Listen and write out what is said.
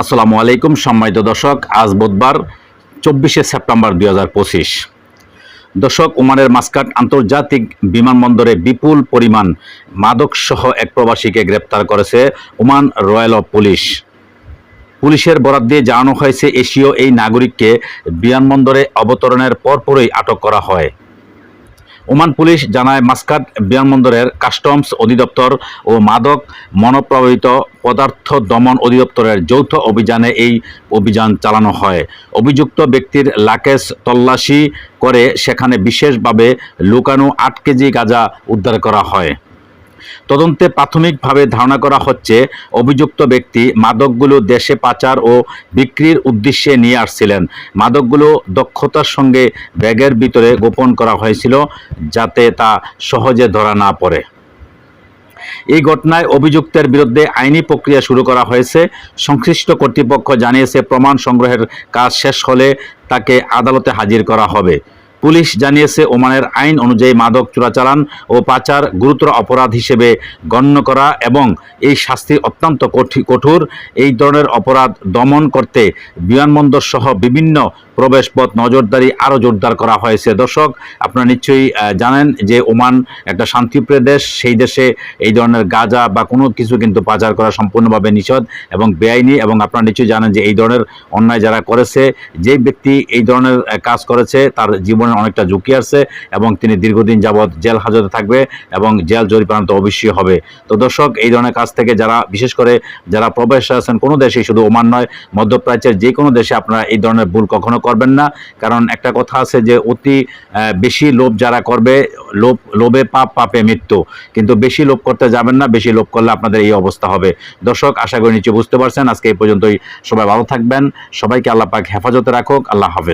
আসসালামু আলাইকুম, সম্মানিত দর্শক, আজ বুধবার চব্বিশে সেপ্টেম্বর দুই হাজার পঁচিশ। দর্শক, ওমানের মাস্কাট আন্তর্জাতিক বিমানবন্দরে বিপুল পরিমাণ মাদকসহ এক প্রবাসীকে গ্রেপ্তার করেছে ওমান রয়্যাল পুলিশ। পুলিশের বরাদ দিয়ে জানানো হয়েছে এশীয় এই নাগরিককে বিমানবন্দরে অবতরণের পরপরই আটক করা হয়। ওমান পুলিশ জানায়, মাস্কাট বিমানবন্দরের কাস্টমস অধিদপ্তর ও মাদক মনোপ্রবাহিত পদার্থ দমন অধিদপ্তরের যৌথ অভিযানে এই অভিযান চালানো হয়। অভিযুক্ত ব্যক্তির লাকেশ তল্লাশি করে সেখানে বিশেষভাবে লুকানো আট কেজি গাঁজা উদ্ধার করা হয়। তদন্তে প্রাথমিকভাবে ধারণা করা হচ্ছে, অভিযুক্ত ব্যক্তি মাদকগুলো দেশে পাচার ও বিক্রির উদ্দেশ্যে নিয়ে আসছিলেন। মাদকগুলো দক্ষতার সঙ্গে ব্যাগের ভিতরে গোপন করা হয়েছিল যাতে তা সহজে ধরা না পড়ে। এই ঘটনায় অভিযুক্তের বিরুদ্ধে আইনি প্রক্রিয়া শুরু করা হয়েছে। সংশ্লিষ্ট কর্তৃপক্ষ জানিয়েছে, প্রমাণ সংগ্রহের কাজ শেষ হলে তাকে আদালতে হাজির করা হবে। পুলিশ জানিয়েছে, ওমানের আইন অনুযায়ী মাদক চোরাচালান ও পাচার গুরুতর অপরাধ হিসেবে গণ্য করা এবং এই শাস্তি অত্যন্ত কঠি- কঠোর। এই ধরনের অপরাধ দমন করতে বিমানবন্দর সহ বিভিন্ন প্রবেশপথ নজরদারি আরও জোরদার করা হয়েছে। দর্শক, আপনারা নিশ্চয়ই জানেন যে ওমান একটা শান্তিপ্রিয় দেশ। সেই দেশে এই ধরনের গাঁজা বা কোনো কিছু কিন্তু পাচার করা সম্পূর্ণভাবে নিষেধ এবং বেআইনি এবং আপনারা নিশ্চয়ই জানেন যে এই ধরনের অন্যায় যারা করেছে, যে ব্যক্তি এই ধরনের কাজ করেছে, তার জীবনে অনেকটা ঝুঁকি আছে এবং তিনি দীর্ঘদিন যাবৎ জেল হাজতে থাকবে এবং জেল জরিমানা তো অবশ্যই হবে। তো দর্শক, এই ধরনের কাজ থেকে যারা, বিশেষ করে যারা প্রবেশ আছেন, কোনো দেশে শুধু ওমান নয়, মধ্যপ্রাচ্যের যে কোনো দেশে আপনারা এই ধরনের ভুল কখনো করবেন না। কারণ একটা কথা আছে যে, অতি বেশি লোভ যারা করবে, লোভ, লোভে পাপ, পাপে মৃত্যু। কিন্তু বেশি লোভ করতে যাবেন না, বেশি লোভ করলে আপনাদের এই অবস্থা হবে। দর্শক, আশা করি নিচে বুঝতে পারছেন। আজকে এই পর্যন্তই। সবাই ভালো থাকবেন। সবাইকে আল্লাহ পাক হেফাজতে রাখুক। আল্লাহ হাফেজ।